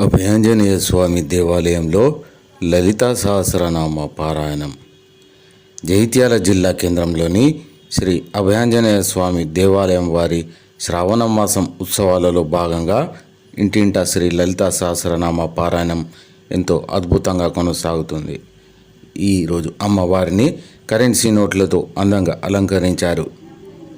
అభయాంజనేయ స్వామి దేవాలయంలో లలితా సహస్రనామ పారాయణం. జైత్యాల జిల్లా కేంద్రంలోని శ్రీ అభయాంజనేయ స్వామి దేవాలయం వారి శ్రావణ మాసం ఉత్సవాలలో భాగంగా ఇంటింటా శ్రీ లలితా సహస్రనామ పారాయణం ఎంతో అద్భుతంగా కొనసాగుతుంది. ఈరోజు అమ్మవారిని కరెన్సీ నోట్లతో అందంగా అలంకరించారు.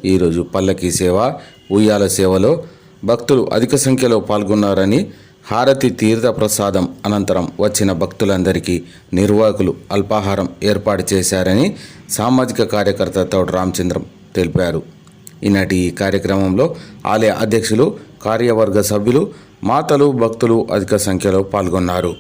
ఈరోజు పల్లకి సేవ ఉయ్యాల సేవలో భక్తులు అధిక సంఖ్యలో పాల్గొన్నారని హారతి తీర్థ ప్రసాదం అనంతరం వచ్చిన భక్తులందరికీ నిర్వాహకులు అల్పాహారం ఏర్పాటు చేశారని సామాజిక కార్యకర్త తోడు రామచంద్రం తెలిపారు. ఈనాటి ఈ కార్యక్రమంలో ఆలయ అధ్యక్షులు కార్యవర్గ సభ్యులు మాతలు భక్తులు అధిక సంఖ్యలో పాల్గొన్నారు.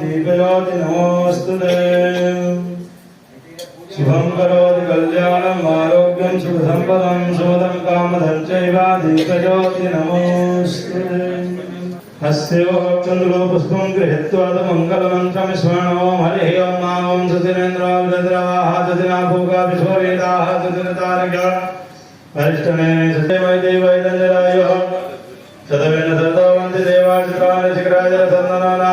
दीपयोति नमोऽस्तु ते शुभं करोति कल्याणम् आरोग्यं सुखसम्पदं शोधं कामधं चैव दीपयोति नमोऽस्तु ते हस्यो चन्द्रो पुष्पं गृहीत्वा मङ्गलमन्त्रं स्मरणो हरिः ॐ मा ॐ सुतिरेन्द्राः सुतिनाभोगा विश्ववेदाः सुतिनतारक वरिष्ठने सदैवै चंदनानां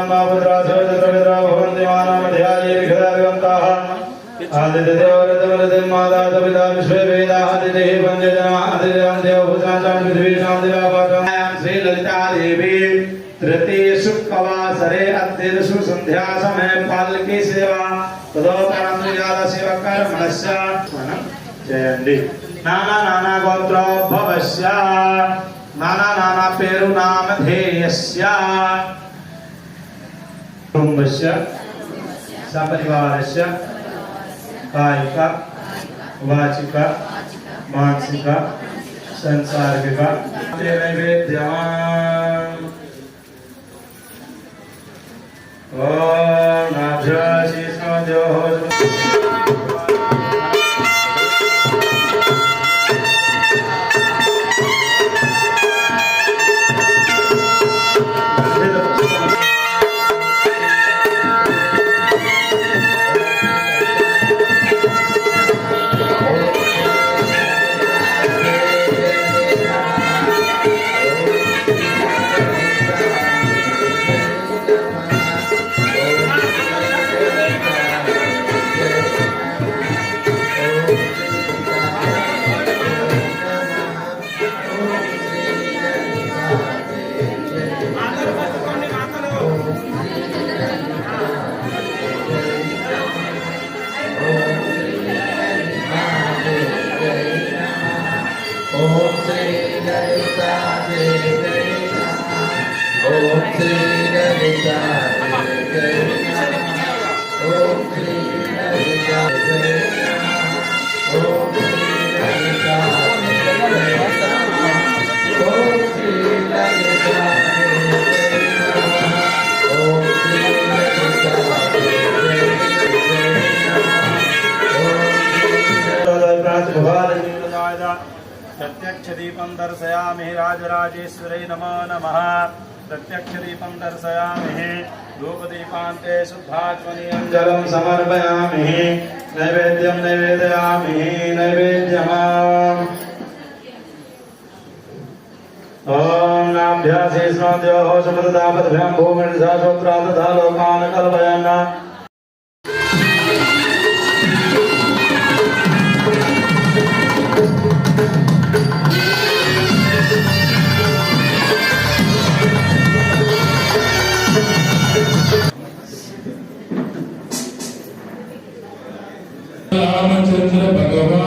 नाना नाना गोत्र भवस्य नाना नाना కుటుంబస్య సపరివారస్య కాయిక వాచిక మానసిక సంసారిక. నైవేద్యమా ఓం నాభ్యాశీస్మద్యోః లలితా దేవై ప్రత్యక్ష దీపం దర్శయామి రాజరాజేశ్వరై నమో నమ ప్రత్యక్ష దీపం దర్శయామి ధూపదీపాంతే శుద్ధాత్మని అంజలం సమర్పయామి నైవేద్యం నైవేదయామి నైవేద్యమా ఓం నాభ్యాసే స్నాద్యోః సమృతాపద్భ్యాం భూమిర్ధా శ్రోత్రాదధా లోకాన్ ఆరామ చర్చలో భగవాన్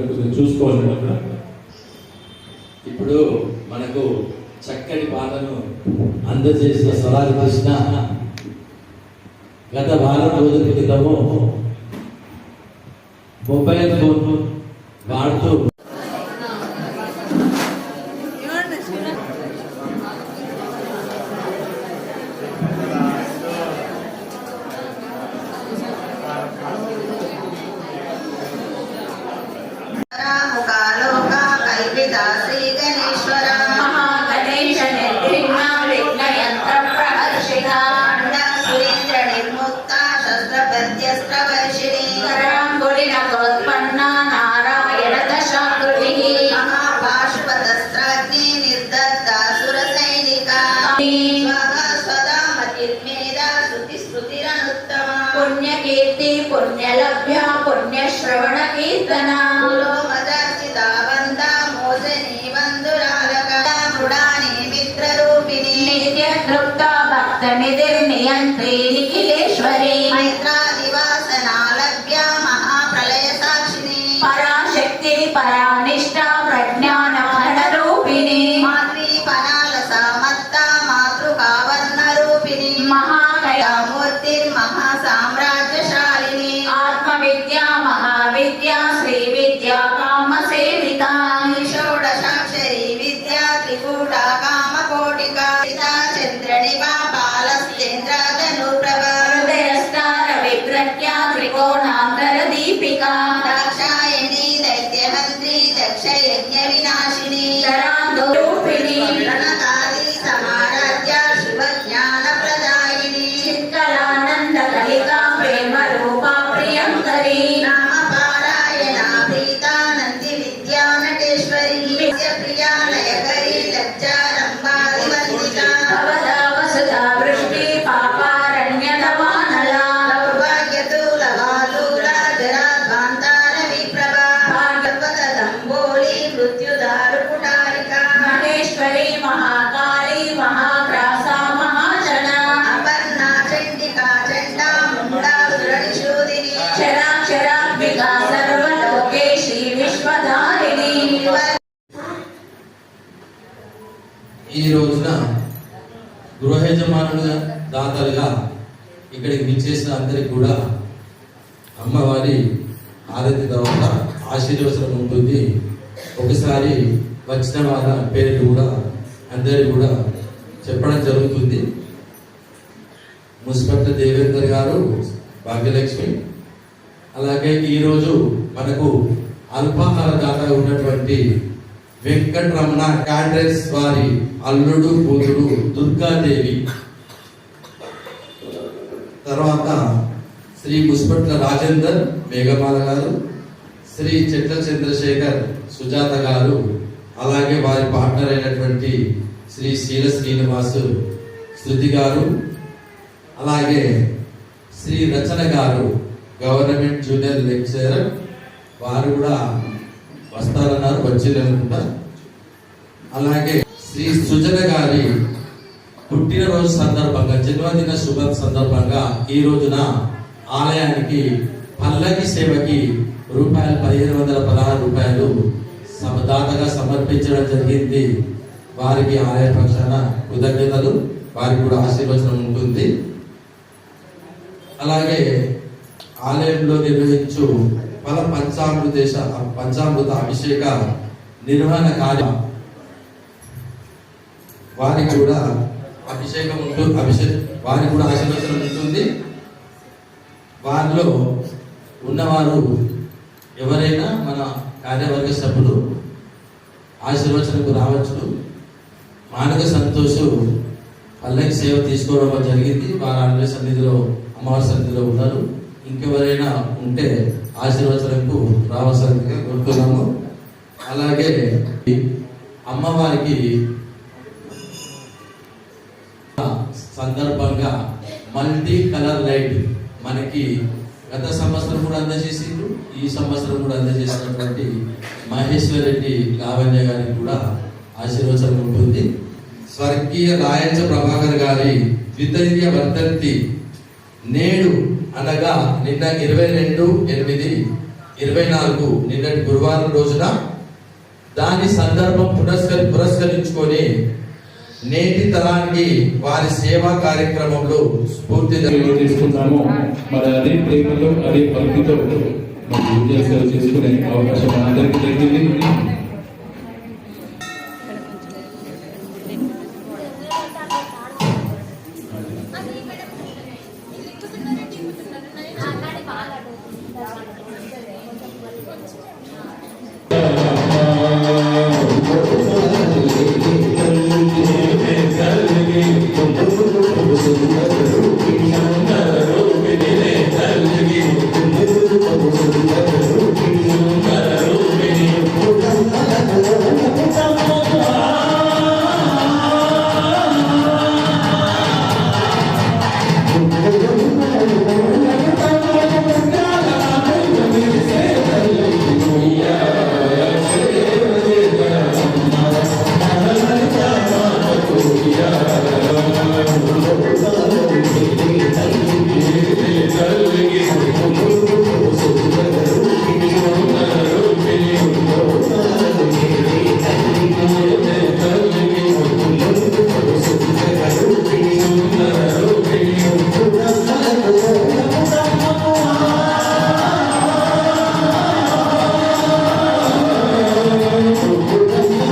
కొంచెం చూసుకోవాలి అక్కడ. ఇప్పుడు మనకు చక్కటి పాటను అందజేసిన సలాది కృష్ణ గత వారం రోజుల క్రితము మొబైల్ ఫోన్ వాడుతూ పుణ్యకీర్తి పుణ్యలభ్య పుణ్యశ్రవణ కీర్తన తృప్త భక్త నిధిర్నియంత్రి నిఖిలేశ్వరి మైత్రాదివాసనాలభ్య మహాప్రళయ సాక్షిని పరాశక్తి పరానిష్ట పాలస్తేంద్ర ధనుప్రభ హృదయస్థాన విప్రజ్ఞ త్రికోణాంతర దీపిక దాక్షాయణి దైత్యహంత్రి దక్ష యజ్ఞ వినాశిని. శరాంధరూపిణి. ప్రణతాది సమారాధ్య శుభ జ్ఞాన ప్రదాయిని చిత్కలానంద రోజున గృహ యజమానులుగా దాతలుగా ఇక్కడికి విచ్చేసిన అందరికి కూడా అమ్మవారి ఆరతి తర్వాత ఆశీర్వచనం ఉంటుంది. ఒకసారి వచ్చిన వాళ్ళ పేర్లు కూడా అందరికి కూడా చెప్పడం జరుగుతుంది. మున్సిపల్ దేవేందర్ గారు భాగ్యలక్ష్మి అలాగే ఈరోజు మనకు అల్పాహార దాత ఉన్నటువంటి వెంకటరమణ కాండ్రెస్ వారి అల్లుడు కూతురు దుర్గాదేవి. తర్వాత శ్రీ ముస్పట్ల రాజేందర్ మేఘమాల గారు శ్రీ చెట్ల చంద్రశేఖర్ సుజాత గారు అలాగే వారి పార్ట్నర్ అయినటువంటి శ్రీ శీల శ్రీనివాసు శృతి గారు అలాగే శ్రీ రచన గారు గవర్నమెంట్ జూనియర్ లెక్చరర్ వారు కూడా వస్తారన్నారు వచ్చిందనుకుంటా అలాగే శ్రీ సుజన గారి పుట్టినరోజు సందర్భంగా జన్మదిన శుభ సందర్భంగా ఈ రోజున ఆలయానికి పల్లకి సేవకి రూపాయలు పదిహేను వందల పదహారు రూపాయలు దాతగా సమర్పించడం జరిగింది. వారికి ఆలయ పక్షాన కృతజ్ఞతలు వారికి కూడా ఆశీర్వచనం ఉంటుంది. అలాగే ఆలయంలో నిర్వహించు పల పంచామృత పంచామృత అభిషేక నిర్వహణ కార్య వారికి కూడా అభిషేకం ఉంటుంది అభిషేక్ వారికి కూడా ఆశీర్వచనం ఉంటుంది. వారిలో ఉన్నవారు ఎవరైనా మన కార్యవర్గ సభ్యులు ఆశీర్వచనకు రావచ్చు. మానక సంతోషం పల్లకి సేవ తీసుకోవడం జరిగింది. వారు ఆంజనేయ సన్నిధిలో అమ్మవారి సన్నిధిలో ఉన్నారు. ఇంకెవరైనా ఉంటే ఆశీర్వచనకు రావాల్సిందిగా కోరుతున్నాము. అలాగే అమ్మవారికి సందర్భంగా మల్టీ కలర్ లైట్ మనకి గత సంవత్సరం కూడా అందజేసిండ్రు ఈ సంవత్సరం కూడా అందజేసినటువంటి మహేశ్వర్ రెడ్డి లావణ్య గారికి కూడా ఆశీర్వచనం ఉంటుంది. స్వర్గీయ రాయంచ ప్రభాకర్ గారి ద్వితీయ వర్ధంతి నేడు అనగా నిన్న ఇరవై రెండు ఎనిమిది ఇరవై నాలుగు నిన్నటి గురువారం రోజున దాని సందర్భం పురస్కరి పురస్కరించుకొని నేటి తరానికి వారి సేవా కార్యక్రమంలో స్ఫూర్తి తీసుకుంటాము. మరి అదే ప్రేమతో అదే భక్తితో చేసుకునే అవకాశం అందరికీ దొరికింది